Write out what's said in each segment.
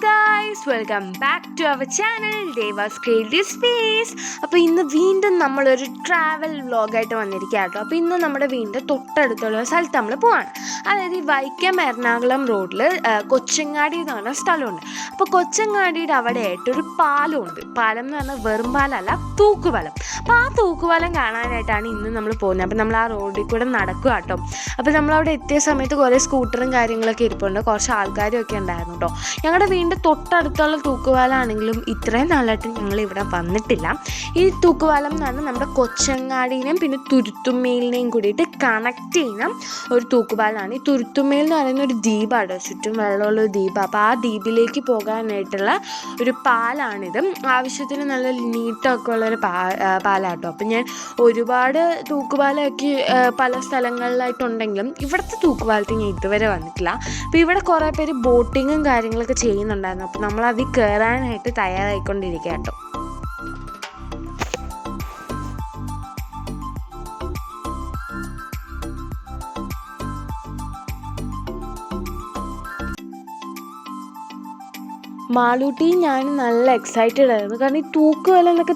guys. Guys welcome back to our channel Deva's creative space അപ്പോൾ ഇന്ന് വീണ്ടും നമ്മളൊരു ട്രാവൽ വ്ലോഗായിട്ട് വന്നിരിക്കുക കേട്ടോ. അപ്പോൾ ഇന്ന് നമ്മുടെ വീടിന്റെ തൊട്ടടുത്തുള്ള സ്ഥലത്ത് നമ്മൾ പോവാണ്. അതായത് ഈ വൈക്കം എറണാകുളം റോഡിൽ കൊച്ചങ്ങാടി എന്ന് പറഞ്ഞ സ്ഥലമുണ്ട്. അപ്പോൾ കൊച്ചങ്ങാടിയുടെ അവിടെ ആയിട്ടൊരു പാലമുണ്ട്. പാലം എന്ന് പറഞ്ഞാൽ വെറും പാലല്ല തൂക്കുപാലം. അപ്പോൾ ആ തൂക്കുപാലം കാണാനായിട്ടാണ് ഇന്ന് നമ്മൾ പോകുന്നത്. അപ്പോൾ നമ്മൾ ആ റോഡിൽ കൂടെ നടക്കുക കേട്ടോ. അപ്പോൾ നമ്മളവിടെ എത്തിയ സമയത്ത് കുറേ സ്കൂട്ടറും കാര്യങ്ങളൊക്കെ ഇരിപ്പുണ്ട്. കുറച്ച് ആൾക്കാരും ഒക്കെ ഉണ്ടായിരുന്നു കേട്ടോ. ഞങ്ങളുടെ വീടിന്റെ തൊട്ടടുത്തുള്ള തൂക്കുവാലാണെങ്കിലും ഇത്രയും നാളായിട്ട് ഞങ്ങൾ ഇവിടെ വന്നിട്ടില്ല. ഈ തൂക്കുവാലം എന്ന് പറഞ്ഞാൽ നമ്മുടെ കൊച്ചങ്ങാടിനെയും പിന്നെ തുരുത്തുമ്മേലിനെയും കൂടിയിട്ട് കണക്ട് ചെയ്യുന്ന ഒരു തൂക്കുപാലാണ് ഈ തുരുത്തുമ്മേൽ എന്ന് പറയുന്ന ഒരു ദ്വീപാണ് ചുറ്റും വെള്ളമുള്ള ഒരു ദ്വീപ്. അപ്പോൾ ആ ദ്വീപിലേക്ക് പോകാനായിട്ടുള്ള ഒരു പാലാണിത്. ആവശ്യത്തിന് നല്ല നീട്ടമൊക്കെ ഉള്ളൊരു പാ പാലാട്ടോ. അപ്പം ഞാൻ ഒരുപാട് തൂക്കുപാലമൊക്കെ പല സ്ഥലങ്ങളിലായിട്ടുണ്ടെങ്കിലും ഇവിടുത്തെ തൂക്കുപാലത്ത് ഞാൻ ഇതുവരെ വന്നിട്ടില്ല. അപ്പോൾ ഇവിടെ കുറേ പേര് ബോട്ടിങ്ങും കാര്യങ്ങളൊക്കെ ചെയ്യുന്നുണ്ടായിരുന്നു. അപ്പോൾ നമ്മൾ അതിൽ കയറാനായിട്ട് തയ്യാറായിക്കൊണ്ടിരിക്കുക കേട്ടോ. മാളൂട്ടി ഞാൻ നല്ല എക്സൈറ്റഡ് ആയിരുന്നു. കാരണം ഈ തൂക്ക് വില എന്നൊക്കെ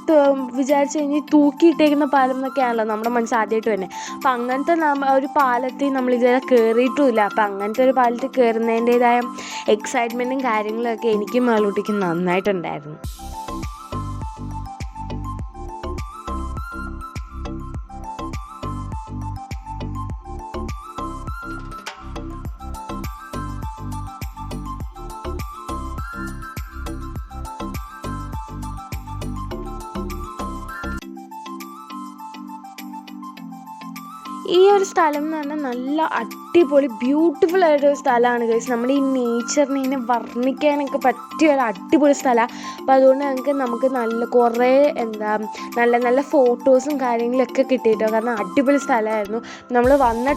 വിചാരിച്ചു കഴിഞ്ഞാൽ തൂക്കിയിട്ടേക്കുന്ന പാലം എന്നൊക്കെയാണല്ലോ നമ്മുടെ മനസ്സ് ആദ്യമായിട്ട് തന്നെ അപ്പം അങ്ങനത്തെ ഒരു പാലത്തിൽ നമ്മൾ ഇതുവരെ കയറിയിട്ടുമില്ല അപ്പം അങ്ങനത്തെ ഒരു പാലത്തിൽ കയറുന്നതിന്റെതായ എക്സൈറ്റ്മെന്റും കാര്യങ്ങളൊക്കെ എനിക്കും മാളൂട്ടിക്കും നന്നായിട്ടുണ്ടായിരുന്നു. ഈ ഒരു സ്ഥലം എന്ന് പറഞ്ഞാൽ നല്ല അടിപൊളി ബ്യൂട്ടിഫുൾ ആയിട്ടൊരു സ്ഥലമാണ് ഗൈസ് നമ്മുടെ ഈ നേച്ചറിനെ ഇങ്ങനെ വർണിക്കാനൊക്കെ പറ്റിയ ഒരു അടിപൊളി സ്ഥലമാണ് അപ്പോൾ അതുകൊണ്ട് ഞങ്ങൾക്ക് നമുക്ക് നല്ല കുറേ എന്താ നല്ല നല്ല ഫോട്ടോസും കാര്യങ്ങളൊക്കെ കിട്ടിയിട്ടോ. കാരണം അടിപൊളി സ്ഥലമായിരുന്നു നമ്മൾ വന്ന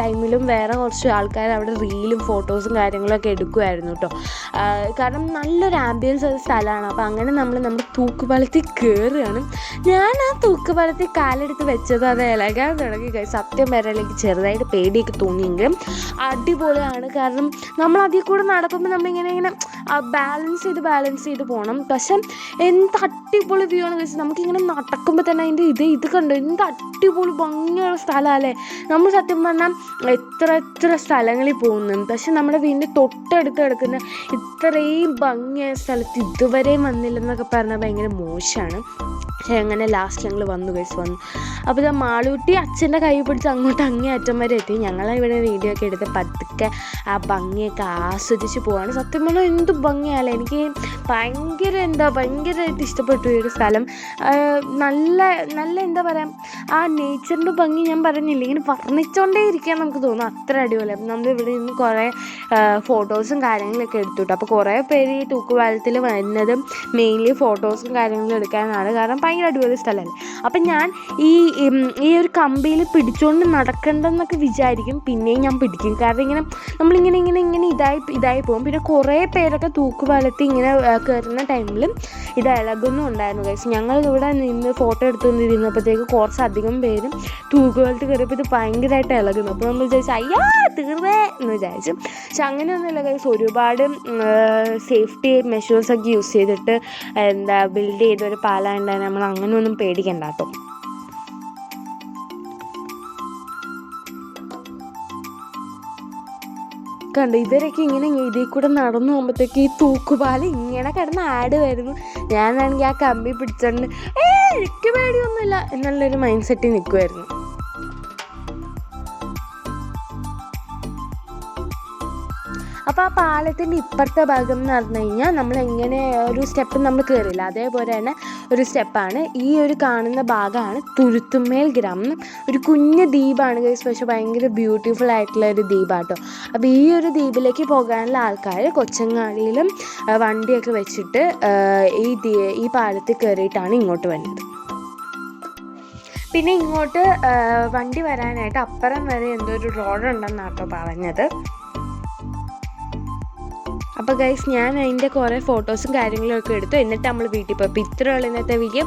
ടൈമിലും വേറെ കുറച്ച് ആൾക്കാർ അവിടെ റീലും ഫോട്ടോസും കാര്യങ്ങളൊക്കെ എടുക്കുമായിരുന്നു കേട്ടോ കാരണം നല്ലൊരു ആംബിയൻസ് ഉള്ള സ്ഥലമാണ് അപ്പോൾ അങ്ങനെ നമ്മൾ നമ്മുടെ തൂക്കുപാലത്തിൽ കയറുകയാണ് ഞാൻ ആ തൂക്കുപാലത്തിൽ കാലെടുത്ത് വെച്ചത് അത് ഇളകാൻ തുടങ്ങി. സത്യം വരലേക്ക് ചെറുതായിട്ട് പേടിയൊക്കെ തോന്നിയെങ്കിലും അടിപൊളിയാണ്. കാരണം നമ്മൾ അതിൽ കൂടെ നടക്കുമ്പോൾ നമ്മളിങ്ങനെ ഇങ്ങനെ ബാലൻസ് ചെയ്ത് ബാലൻസ് ചെയ്ത് പോകണം പക്ഷെ എന്ത് അടിപൊളി വ്യൂ ആണ് വെച്ചാൽ നമുക്കിങ്ങനെ നടക്കുമ്പോൾ തന്നെ അതിന്റെ ഇത് ഇത് കണ്ടു? എന്ത് അടിപൊളി ഭംഗിയുള്ള സ്ഥലമല്ലേ? നമ്മൾ സത്യം പറഞ്ഞാൽ എത്ര എത്ര സ്ഥലങ്ങളിൽ പോകുന്നു. പക്ഷെ നമ്മുടെ വീടിന്റെ തൊട്ടടുത്ത് കിടക്കുന്ന ഇത്രയും ഭംഗിയായ സ്ഥലത്ത് ഇതുവരെയും വന്നില്ലെന്നൊക്കെ പറഞ്ഞാൽ ഭയങ്കര മോശമാണ് പക്ഷേ അങ്ങനെ ലാസ്റ്റ് ഞങ്ങൾ വന്നു കഴിച്ച് വന്നു. അപ്പോൾ ഇതാ മാളൂട്ടി അച്ഛന്റെ കൈ പിടിച്ച് അങ്ങോട്ട് അങ്ങേ അറ്റം വരെ എത്തി ഞങ്ങൾ ഇവിടെ വീഡിയോ ഒക്കെ എടുത്ത് പതുക്കെ ആ ഭംഗിയൊക്കെ ആസ്വദിച്ച് പോവാണ്. സത്യം പറഞ്ഞാൽ എന്ത് ഭംഗിയല്ലേ എനിക്ക് ഭയങ്കര എന്താ ഭയങ്കരമായിട്ട് ഇഷ്ടപ്പെട്ടു ഈ ഒരു സ്ഥലം. നല്ല നല്ല എന്താ പറയുക ആ നേച്ചറിന്റെ ഭംഗി ഞാൻ പറഞ്ഞില്ല ഇങ്ങനെ വർണിച്ചുകൊണ്ടേ ഇരിക്കാൻ നമുക്ക് തോന്നും. അത്ര അടിപൊളി അടിപൊളിയാണ് നമ്മൾ ഇവിടെ നിന്ന് കുറേ ഫോട്ടോസും കാര്യങ്ങളൊക്കെ എടുത്തു കേട്ടോ അപ്പോൾ കുറേ പേര് ഈ തൂക്കുപാലത്തിൽ വരുന്നതും മെയിൻലി ഫോട്ടോസും കാര്യങ്ങളും എടുക്കാനാണ്. കാരണം ഭയങ്കര അടിപൊളി സ്ഥലമല്ലേ അപ്പം ഞാൻ ഈ ഈ ഒരു കമ്പിയിൽ പിടിച്ചുകൊണ്ട് നടക്കണ്ടെന്നൊക്കെ വിചാരിക്കും. പിന്നെയും ഞാൻ പിടിക്കും. കാരണം ഇങ്ങനെ നമ്മളിങ്ങനെ ഇങ്ങനെ ഇങ്ങനെ ഇതായി ഇതായി പോകും. പിന്നെ കുറേ പേരൊക്കെ തൂക്കുപാലത്തിൽ ഇങ്ങനെ കയറുന്ന ടൈമിൽ ഇത് ഇളകുന്നും ഉണ്ടായിരുന്നു കഴിച്ച് ഞങ്ങൾ ഇവിടെ നിന്ന് ഫോട്ടോ എടുത്തുകൊണ്ടിരുന്നപ്പോഴത്തേക്ക് കുറച്ചധികം പേരും തൂക്കുപാലത്തിൽ കയറിയപ്പോൾ ഇത് ഭയങ്കരമായിട്ട് ഇളകുന്നു. അപ്പോൾ നമ്മൾ വിചാരിച്ചു അയ്യാ തീർന്നേ എന്ന് വിചാരിച്ചു. പക്ഷെ അങ്ങനെയൊന്നുമില്ല കഴിച്ച് ഒരുപാട് സേഫ്റ്റി മെഷേഴ്സൊക്കെ യൂസ് ചെയ്തിട്ട് എന്താ ബിൽഡ് ചെയ്ത ഒരു പാലായതുകൊണ്ട് നമ്മൾ അങ്ങനെയൊന്നും പേടിക്കണ്ട കേട്ടോ. കണ്ടു. ഇവരൊക്കെ ഇങ്ങനെ ഇതിൽ കൂടെ നടന്നു പോകുമ്പോഴത്തേക്ക് ഈ തൂക്കുപാലം ഇങ്ങനെ കിടന്ന് ആട് വരുന്നു ഞാനാണെങ്കിൽ ആ കമ്പി പിടിച്ചോണ്ട് ഏ എനിക്ക് പേടിയൊന്നുമില്ല എന്നുള്ളൊരു മൈൻഡ് സെറ്റിൽ നിൽക്കുമായിരുന്നു അപ്പോൾ ആ പാലത്തിന്റെ ഇപ്പുറത്തെ ഭാഗം എന്ന് പറഞ്ഞു കഴിഞ്ഞാൽ നമ്മൾ എങ്ങനെ ഒരു സ്റ്റെപ്പ് നമ്മൾ കയറില്ല അതേപോലെ തന്നെ ഒരു സ്റ്റെപ്പാണ് ഈ ഒരു കാണുന്ന ഭാഗമാണ് തുരുത്തുമേൽ ഗ്രാമം ഒരു കുഞ്ഞ് ദ്വീപാണ് ഗൈസ് പക്ഷേ ഭയങ്കര ബ്യൂട്ടിഫുൾ ആയിട്ടുള്ള ഒരു ദ്വീപാട്ടോ. അപ്പോൾ ഈ ഒരു ദ്വീപിലേക്ക് പോകാനുള്ള ആൾക്കാർ കൊച്ചങ്ങാടിയിലും വണ്ടിയൊക്കെ വെച്ചിട്ട് ഈ ഈ പാലത്തിൽ കയറിയിട്ടാണ് ഇങ്ങോട്ട് വരുന്നത്. പിന്നെ ഇങ്ങോട്ട് വണ്ടി വരാനായിട്ട് അപ്പുറം വരെ എന്തോ ഒരു റോഡ് ഉണ്ടെന്നാട്ടോ പറഞ്ഞത്. അപ്പോൾ ഗൈസ് ഞാൻ അതിന്റെ കുറേ ഫോട്ടോസും കാര്യങ്ങളും ഒക്കെ എടുത്തു. എന്നിട്ട് നമ്മൾ വീട്ടിൽ പോയി. അപ്പോൾ ഇത്രയുള്ള ഇന്നത്തെ വീഡിയോ